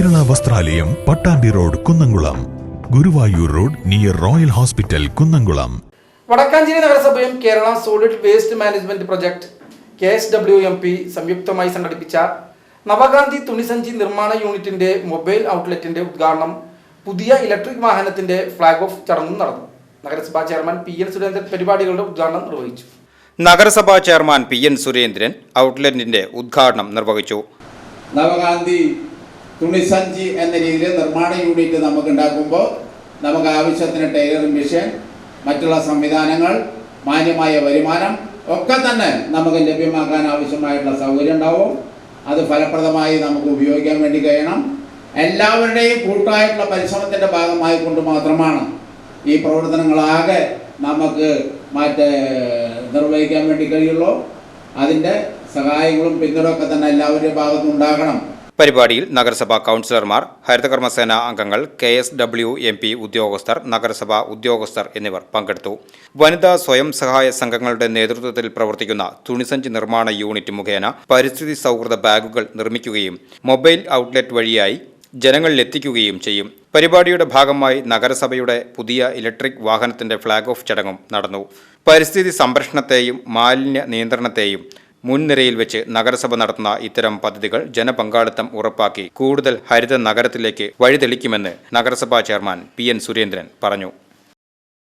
വസ്ത്രാലയം Pattambi road Kunnamkulam. Guruvayur road near royal hospital Kunnamkulam. Vadakkanchery നഗരസഭയും Kerala solid waste management project K S W M P സംയുക്തമായി സംഘടിപ്പിച്ച നവഗാന്ധി തുണിസഞ്ചി നിർമ്മാണ യൂണിറ്റിന്റെ mobile ഔട്ട്ലെറ്റിന്റെ ഉദ്ഘാടനം പുതിയ ഇലക്ട്രിക് വാഹനത്തിന്റെ ഫ്ളാഗ് ഓഫ് ചടങ്ങും നടന്നു. നഗരസഭാ ചെയർമാൻ പി എൻ സുരേന്ദ്രൻ പരിപാടികളുടെ ഉദ്ഘാടനം നിർവഹിച്ചു. നഗരസഭാ ചെയർമാൻ പി എൻ സുരേന്ദ്രൻ ഔട്ട്ലെറ്റിന്റെ ഉദ്ഘാടനം നിർവഹിച്ചു. നവഗാന്ധി തുണിസഞ്ചി എന്ന രീതിയിൽ നിർമ്മാണ യൂണിറ്റ് നമുക്ക് ഉണ്ടാക്കുമ്പോൾ നമുക്ക് ആവശ്യത്തിന് ടൈലറിംഗ് മെഷീൻ മറ്റുള്ള സംവിധാനങ്ങൾ മാന്യമായ വരുമാനം ഒക്കെ തന്നെ നമുക്ക് ലഭ്യമാക്കാൻ ആവശ്യമായിട്ടുള്ള സൗകര്യം ഉണ്ടാവും. അത് ഫലപ്രദമായി നമുക്ക് ഉപയോഗിക്കാൻ വേണ്ടി കഴിയണം. എല്ലാവരുടെയും കൂട്ടായിട്ടുള്ള പരിശ്രമത്തിന്റെ ഭാഗമായി കൊണ്ട് മാത്രമാണ് ഈ പ്രവർത്തനങ്ങളാകെ നമുക്ക് മറ്റേ നിർവഹിക്കാൻ വേണ്ടി കഴിയുള്ളൂ. അതിന്റെ സഹായങ്ങളും പിന്തുണയൊക്കെ തന്നെ എല്ലാവരുടെയും ഭാഗത്തും ഉണ്ടാകണം പരിപാടിയിൽ നഗരസഭാ കൗൺസിലർമാർ ഹരിതകർമ്മസേന അംഗങ്ങൾ K S W M P ഉദ്യോഗസ്ഥർ നഗരസഭാ ഉദ്യോഗസ്ഥർ എന്നിവർ പങ്കെടുത്തു. വനിതാ സ്വയം സഹായ സംഘങ്ങളുടെ നേതൃത്വത്തിൽ പ്രവർത്തിക്കുന്ന തുണിസഞ്ചി നിർമ്മാണ യൂണിറ്റ് മുഖേന പരിസ്ഥിതി സൗഹൃദ ബാഗുകൾ നിർമ്മിക്കുകയും മൊബൈൽ ഔട്ട്ലെറ്റ് വഴിയായി ജനങ്ങളിലെത്തിക്കുകയും ചെയ്യും. പരിപാടിയുടെ ഭാഗമായി നഗരസഭയുടെ പുതിയ ഇലക്ട്രിക് വാഹനത്തിന്റെ ഫ്ളാഗ് ഓഫ് ചടങ്ങും നടന്നു. പരിസ്ഥിതി സംരക്ഷണത്തെയും മാലിന്യ നിയന്ത്രണത്തെയും മുൻനിരയിൽ വെച്ച് നഗരസഭ നടത്തുന്ന ഇത്തരം പദ്ധതികൾ ജനപങ്കാളിത്തം ഉറപ്പാക്കി കൂടുതൽ ഹരിത നഗരത്തിലേക്ക് വഴിതെളിക്കുമെന്ന് നഗരസഭാ ചെയർമാൻ പി എൻ സുരേന്ദ്രൻ പറഞ്ഞു.